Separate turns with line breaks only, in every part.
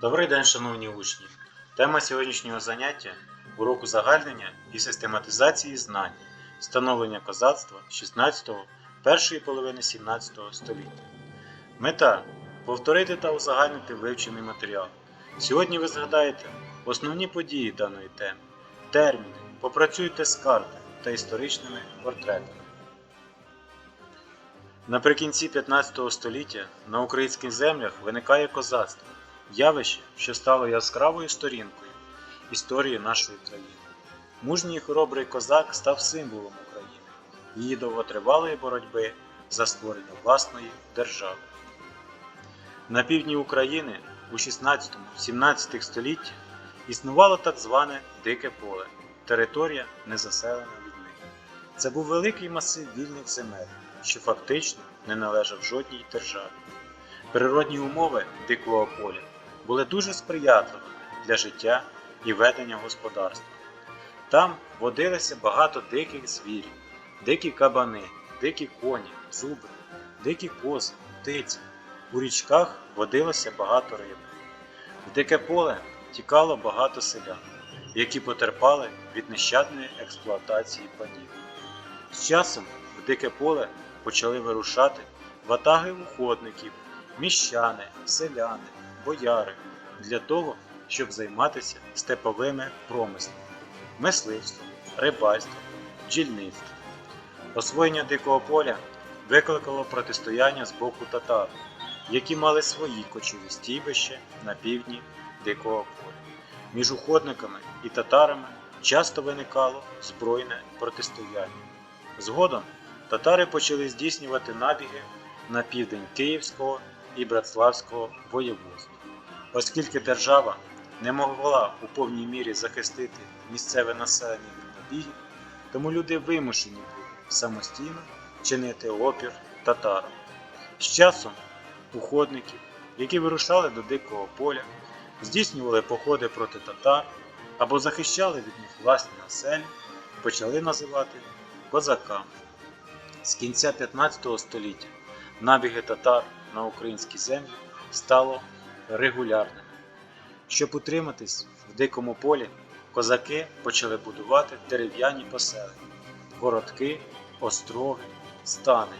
Добрий день, шановні учні! Тема сьогоднішнього заняття уроку загальнення і систематизації знань, становлення козацтва 16-го, першої половини 17 століття. Мета повторити та узагальнити вивчений матеріал. Сьогодні ви згадаєте основні події даної теми, терміни, попрацюйте з картами та історичними портретами. Наприкінці 15 століття на українських землях виникає козацтво явище, що стало яскравою сторінкою історії нашої країни. Мужній і хоробрий козак став символом України, її довготривалої боротьби за створення власної держави. На півдні України у 16-17 столітті існувало так зване Дике поле територія незаселена людьми. Це був великий масив вільних земель, що фактично не належав жодній державі. Природні умови дикого поля були дуже сприятливими для життя і ведення господарства. Там водилося багато диких звірів, дикі кабани, дикі коні, зуби, дикі кози, птиці. У річках водилося багато риби. В дике поле тікало багато селян, які потерпали від нещадної експлуатації панів. З часом в дике поле почали вирушати ватаги уходників, міщани, селяни, бояри для того, щоб займатися степовими промислами, мисливством, рибальством, бджільництвом. Освоєння дикого поля викликало протистояння з боку татар, які мали свої кочові стійбища на півдні дикого поля. Між уходниками і татарами часто виникало збройне протистояння. Згодом татари почали здійснювати набіги на південь Київського і Братславського воєводств. Оскільки держава не могла у повній мірі захистити місцеве населення від набігів, тому люди вимушені були самостійно чинити опір татарам. З часом уходників, які вирушали до дикого поля, здійснювали походи проти татар або захищали від них власні населення, почали називати козаками. З кінця 15 століття набіги татар на українські землі стало регулярними. Щоб утриматись в дикому полі, козаки почали будувати дерев'яні поселення, городки, остроги, стани.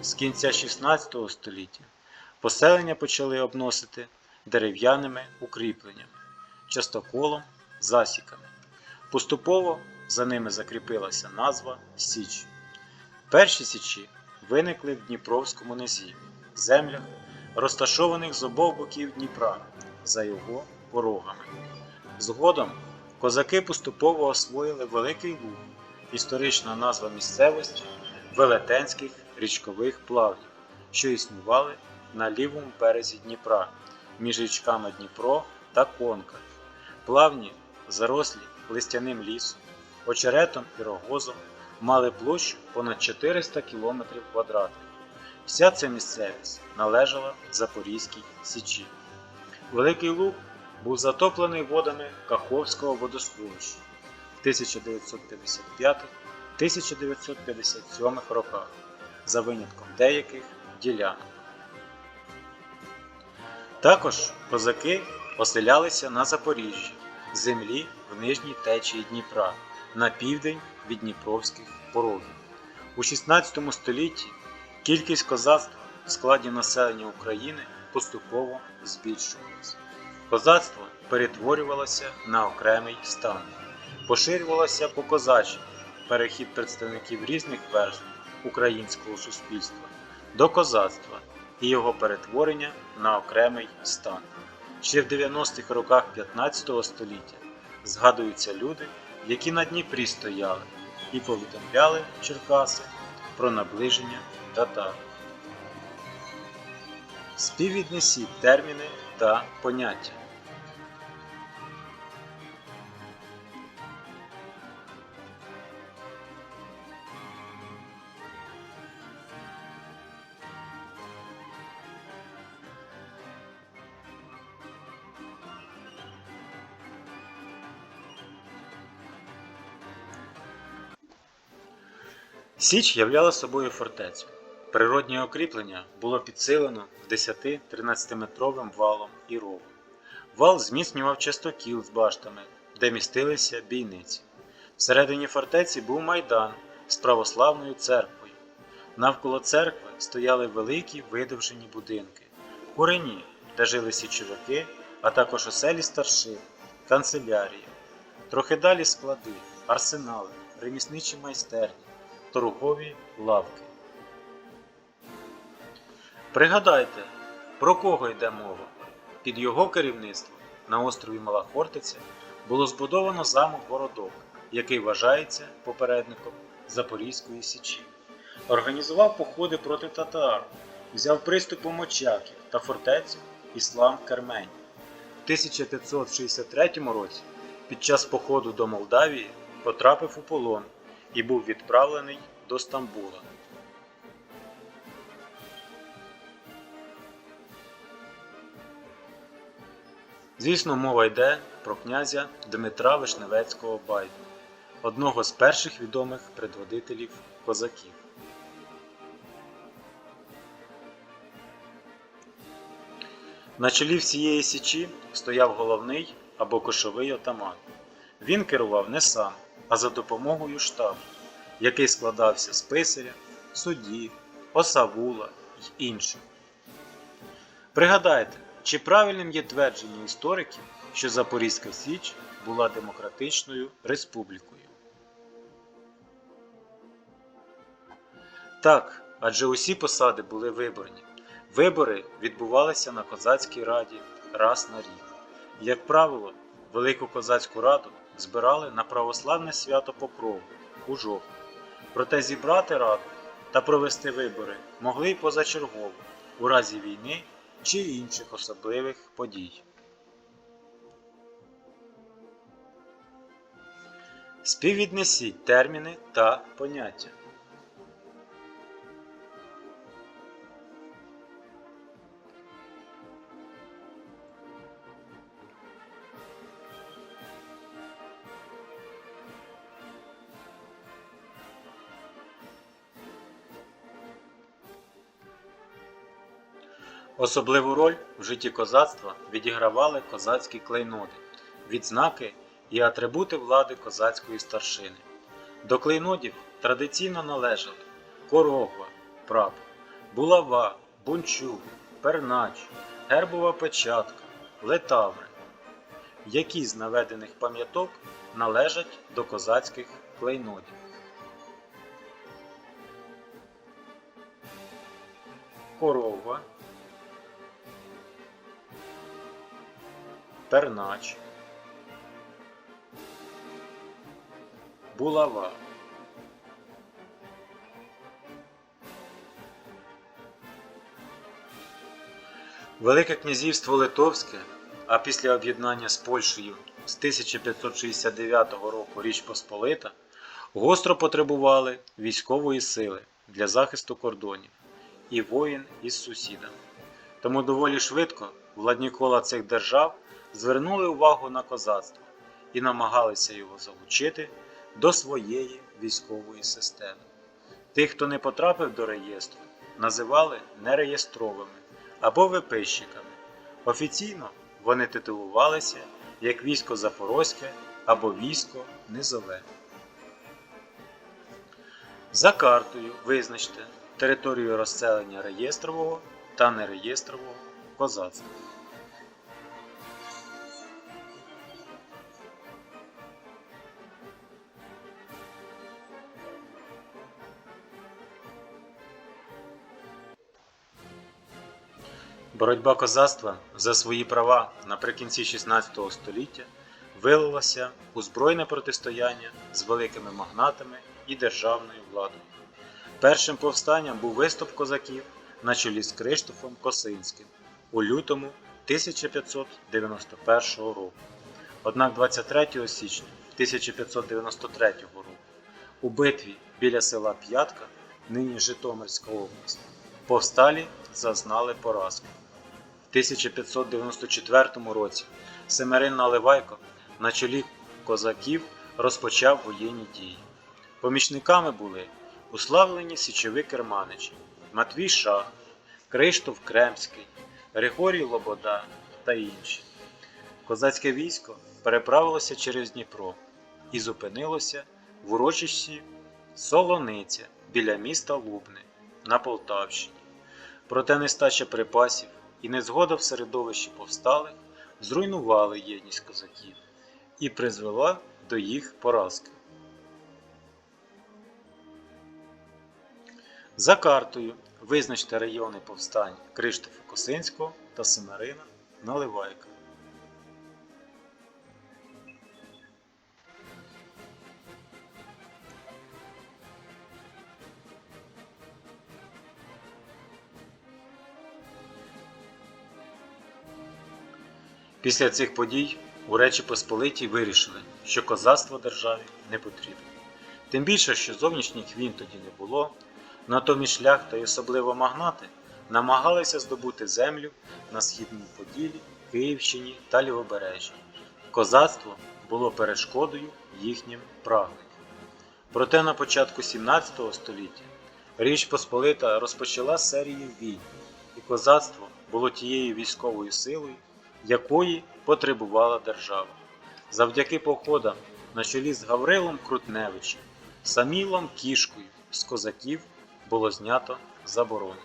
З кінця 16 століття поселення почали обносити дерев'яними укріпленнями, частоколом, засіками. Поступово за ними закріпилася назва Січ. Перші січі виникли в Дніпровському низі, землях, розташованих з обох боків Дніпра за його порогами. Згодом козаки поступово освоїли Великий Луг, історична назва місцевості велетенських річкових плавнів, що існували на лівому березі Дніпра між річками Дніпро та Конка. Плавні, зарослі листяним лісом, очеретом і рогозом, мали площу понад 400 км квадратних. Вся ця місцевість належала Запорізькій Січі. Великий Луг був затоплений водами Каховського водосховища в 1955-1957 роках, за винятком деяких ділянок. Також козаки оселялися на Запоріжжі, землі в нижній течії Дніпра, на південь від Дніпровських порогів. У 16 столітті кількість козацтва в складі населення України поступово збільшувалася. Козацтво перетворювалося на окремий стан, поширювалося по козачі перехід представників різних верств українського суспільства до козацтва і його перетворення на окремий стан. Ще в 90-х роках 15 століття згадуються люди, які на Дніпрі стояли і повідомляли Черкаси про наближення татар. Співвіднесіть терміни та поняття. Січ являла собою фортецю. Природнє укріплення було підсилено 10-13 метровим валом і ровом. Вал зміцнював частокіл з баштами, де містилися бійниці. Всередині фортеці був майдан з православною церквою. Навколо церкви стояли великі видовжені будинки, курені, де жили січовики, а також оселі старшин, канцелярія. Трохи далі склади, арсенали, ремісничі майстерні, торгові лавки. Пригадайте, про кого йде мова? Під його керівництвом на острові Мала Хортиця було збудовано замок Городок, який вважається попередником Запорізької Січі. Організував походи проти татар, взяв приступом Очаків та фортецю Іслам Кермень. В 1563 році під час походу до Молдавії потрапив у полон і був відправлений до Стамбула. Звісно, мова йде про князя Дмитра Вишневецького Байду, одного з перших відомих предводителів козаків. На чолі всієї січі стояв головний або кошовий отаман. Він керував не сам, а за допомогою штабу, який складався з писаря, судді, осавула й інших. Пригадайте, чи правильним є твердження істориків, що Запорізька Січ була демократичною республікою? Так, адже усі посади були виборні. Вибори відбувалися на козацькій раді раз на рік. Як правило, Велику козацьку раду збирали на православне свято Покрову у жовтні. Проте зібрати раду та провести вибори могли й позачергово у разі війни чи інших особливих подій. Співвіднесіть терміни та поняття. Особливу роль в житті козацтва відігравали козацькі клейноди, відзнаки і атрибути влади козацької старшини. До клейнодів традиційно належали корогва, прапор, булава, бунчуг, пернач, гербова печатка, летаври. Які з наведених пам'яток належать до козацьких клейнодів? Корова, пернач, булава. Велике князівство Литовське, а після об'єднання з Польщею з 1569 року Річ Посполита, гостро потребували військової сили для захисту кордонів і воїн із сусідами. Тому доволі швидко владні кола цих держав звернули увагу на козацтво і намагалися його залучити до своєї військової системи. Тих, хто не потрапив до реєстру, називали нереєстровими або виписчиками. Офіційно вони титулувалися як військо Запорозьке або військо Низове. За картою визначте територію розселення реєстрового та нереєстрового козацтва. Боротьба козацтва за свої права наприкінці 16 століття вилилася у збройне протистояння з великими магнатами і державною владою. Першим повстанням був виступ козаків на чолі з Криштофом Косинським у лютому 1591 року. Однак 23 січня 1593 року у битві біля села П'ятка, нині Житомирська область, повсталі зазнали поразку. В 1594 році Семерин Наливайко на чолі козаків розпочав воєнні дії. Помічниками були уславлені січові керманичі Матвій Шах, Криштоф Кремський, Григорій Лобода та інші. козацьке військо переправилося через Дніпро і зупинилося в урочищі Солониця біля міста Лубни на Полтавщині. Проте нестача припасів і незгода в середовищі повсталих зруйнували єдність козаків і призвела до їх поразки. За картою визначте райони повстань Криштофа Косинського та Семерина Наливайка. Після цих подій у Речі Посполитій вирішили, що козацтво державі не потрібно. Тим більше, що зовнішніх війн тоді не було, натомість шляхта і особливо магнати намагалися здобути землю на східному Поділі, Київщині та Лівобережжі. Козацтво було перешкодою їхнім прагненням. Проте на початку 17 століття Річ Посполита розпочала серію війн, і козацтво було тією військовою силою, якої потребувала держава. Завдяки походам на чолі з Гаврилом Крутневичем, Самілом Кішкою з козаків було знято заборону.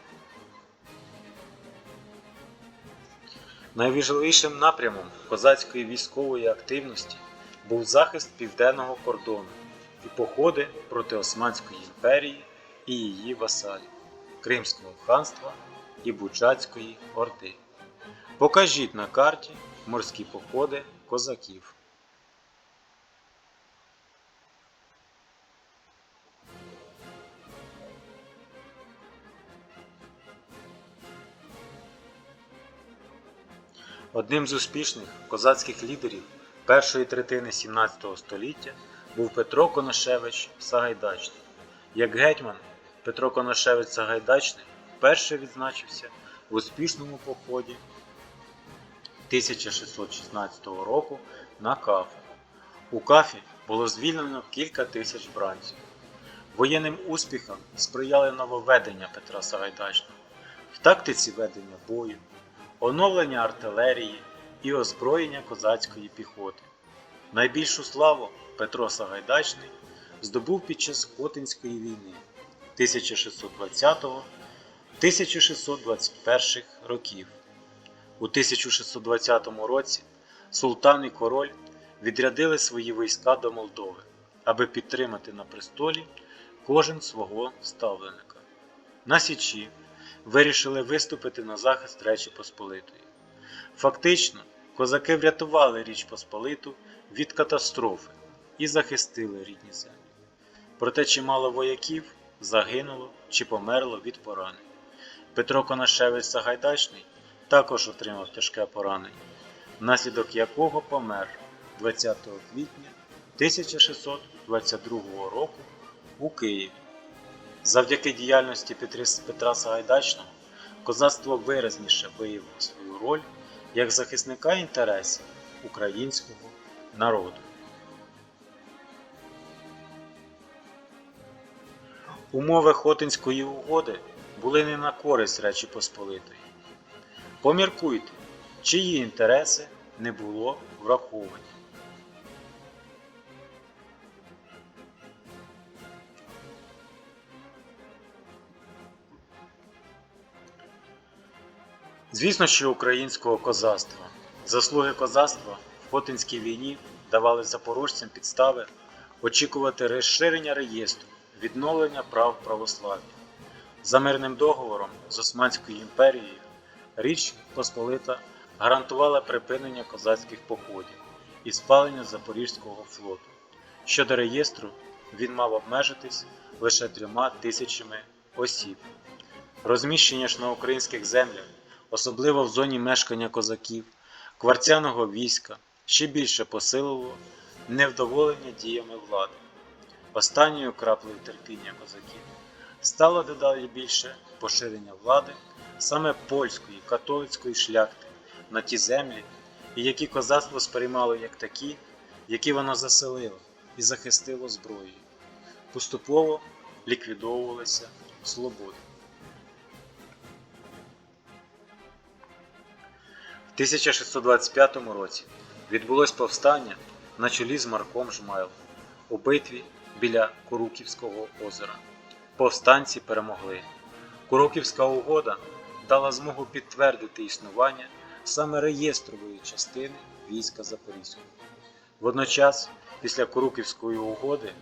Найважливішим напрямом козацької військової активності був захист південного кордону і походи проти Османської імперії і її васалів Кримського ханства і Бучацької Орди. Покажіть на карті морські походи козаків. Одним з успішних козацьких лідерів першої третини 17 століття був Петро Коношевич Сагайдачний. Як гетьман, Петро Коношевич Сагайдачний вперше відзначився в успішному поході 1616 року на Кафу. У Кафі було звільнено кілька тисяч бранців. Воєнним успіхам сприяли нововведення Петра Сагайдачного в тактиці ведення бою, оновлення артилерії і озброєння козацької піхоти. Найбільшу славу Петро Сагайдачний здобув під час Хотинської війни 1620-1621 років. У 1620 році султан і король відрядили свої війська до Молдови, аби підтримати на престолі кожен свого ставленика. На Січі вирішили виступити на захист Речі Посполитої. Фактично, козаки врятували Річ Посполиту від катастрофи і захистили рідні землі. Проте чимало вояків загинуло чи померло від поранень. Петро Конашевич Сагайдачний також отримав тяжке поранення, внаслідок якого помер 20 квітня 1622 року у Києві. Завдяки діяльності Петра Сагайдачного козацтво виразніше виявило свою роль як захисника інтересів українського народу. Умови Хотинської угоди були не на користь Речі Посполитої. Поміркуйте, чиї інтереси не було враховані. Звісно, що українського козацтва. Заслуги козацтва в Хотинській війні давали запорожцям підстави очікувати розширення реєстру, відновлення прав православ'я. За мирним договором з Османською імперією Річ Посполита гарантувала припинення козацьких походів і спалення Запорізького флоту. Щодо реєстру, він мав обмежитись лише трьома тисячами осіб. Розміщення ж на українських землях, особливо в зоні мешкання козаків, кварцяного війська, ще більше посилило невдоволення діями влади. Останньою краплею терпіння козаків стало дедалі більше поширення влади саме польської католицької шляхти на ті землі, і які козацтво сприймало як такі, які воно заселило і захистило зброєю. Поступово ліквідовувалися свободи. В 1625 році відбулось повстання на чолі з Марком Жмайлом у битві біля Куруківського озера. Повстанці перемогли. Куроківська угода дала змогу підтвердити існування саме реєстрової частини війська Запорізького. Водночас, після Куруківської угоди,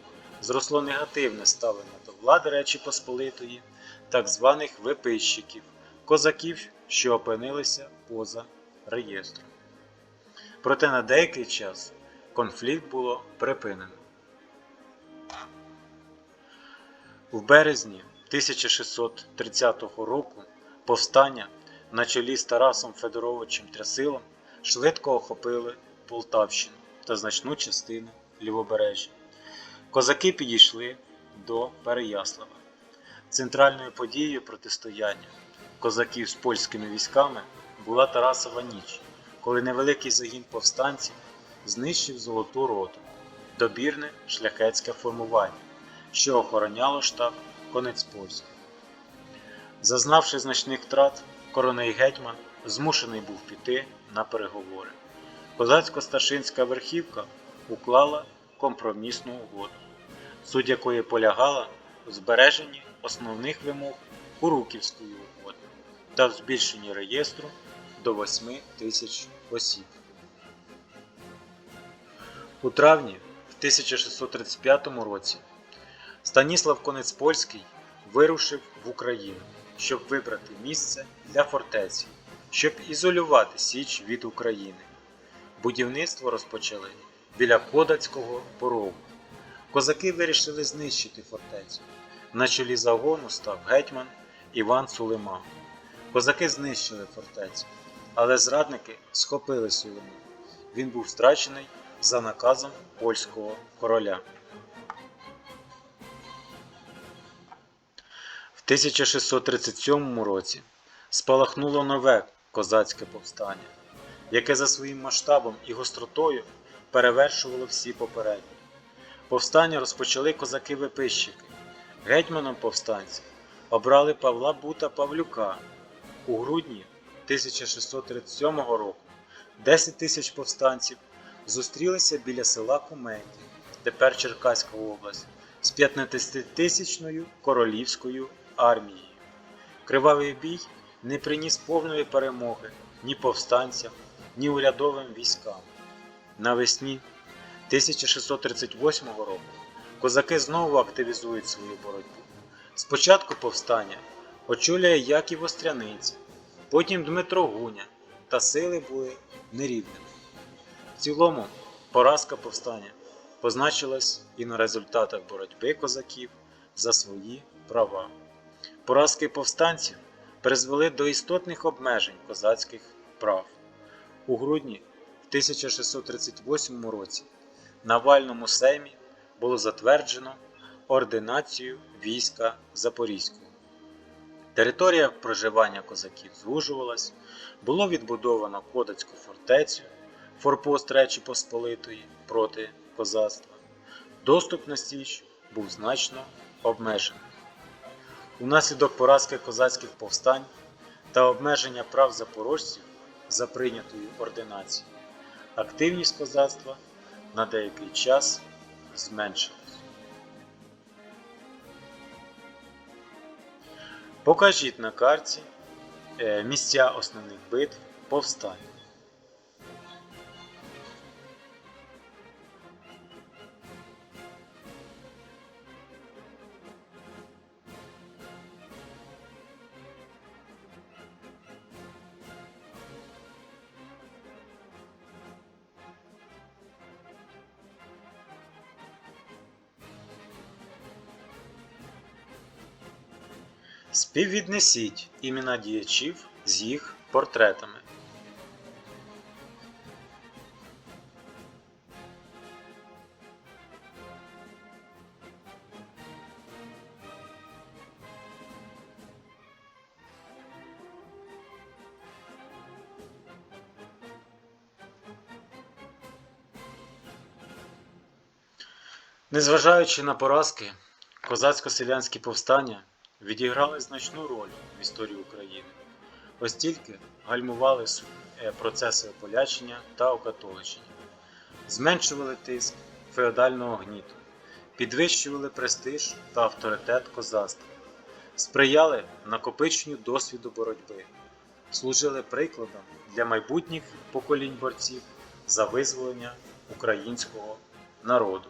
зросло негативне ставлення до влади Речі Посполитої, так званих виписчиків, козаків, що опинилися поза реєстром. Проте на деякий час конфлікт було припинено. В березні 1630 року повстання на чолі з Тарасом Федоровичем Трясилом швидко охопили Полтавщину та значну частину Лівобережжя. Козаки підійшли до Переяслава. Центральною подією протистояння козаків з польськими військами була Тарасова ніч, коли невеликий загін повстанців знищив Золоту Роту, добірне шляхетське формування, що охороняло штаб конець Польський. Зазнавши значних втрат, коронний гетьман змушений був піти на переговори. Козацько-старшинська верхівка уклала компромісну угоду, суть якої полягала у збереженні основних вимог Куруківської угоди та в збільшенні реєстру до 8 тисяч осіб. У травні в 1635 році Станіслав Конецпольський вирушив в Україну, щоб вибрати місце для фортеці, щоб ізолювати Січ від України. Будівництво розпочали біля Кодацького порогу. Козаки вирішили знищити фортецю. На чолі загону став гетьман Іван Сулима. Козаки знищили фортецю, але зрадники схопили Сулиму. Він був страчений за наказом польського короля. 1637 році спалахнуло нове козацьке повстання, яке за своїм масштабом і гостротою перевершувало всі попередні. Повстання розпочали козаки-випищики. Гетьманом повстанців обрали Павла Бута Павлюка. У грудні 1637 року 10 тисяч повстанців зустрілися біля села Куменді, тепер Черкаська область, з 15-тисячною королівською армією. Кривавий бій не приніс повної перемоги ні повстанцям, ні урядовим військам. Навесні 1638 року козаки знову активізують свою боротьбу. Спочатку повстання очолює Яків Остряниця, потім Дмитро Гуня, та сили були нерівними. В цілому поразка повстання позначилась і на результатах боротьби козаків за свої права. Поразки повстанців призвели до істотних обмежень козацьких прав. У грудні 1638 році на вальному сеймі було затверджено ординацію війська Запорізького. Територія проживання козаків звужувалась, було відбудовано Кодацьку фортецю, форпост Речі Посполитої проти козацтва. Доступ на Січ був значно обмежений. Унаслідок поразки козацьких повстань та обмеження прав запорожців за прийнятою ординацією, активність козацтва на деякий час зменшилась. Покажіть на карті е, місця основних битв повстань. Співвіднесіть імена діячів з їх портретами. Незважаючи на поразки, козацько-селянські повстання відіграли значну роль в історії України. Ось тільки гальмували е, процеси ополячення та окатоличення. зменшували тиск феодального гніту, підвищували престиж та авторитет козацтва, сприяли накопиченню досвіду боротьби, служили прикладом для майбутніх поколінь борців за визволення українського народу.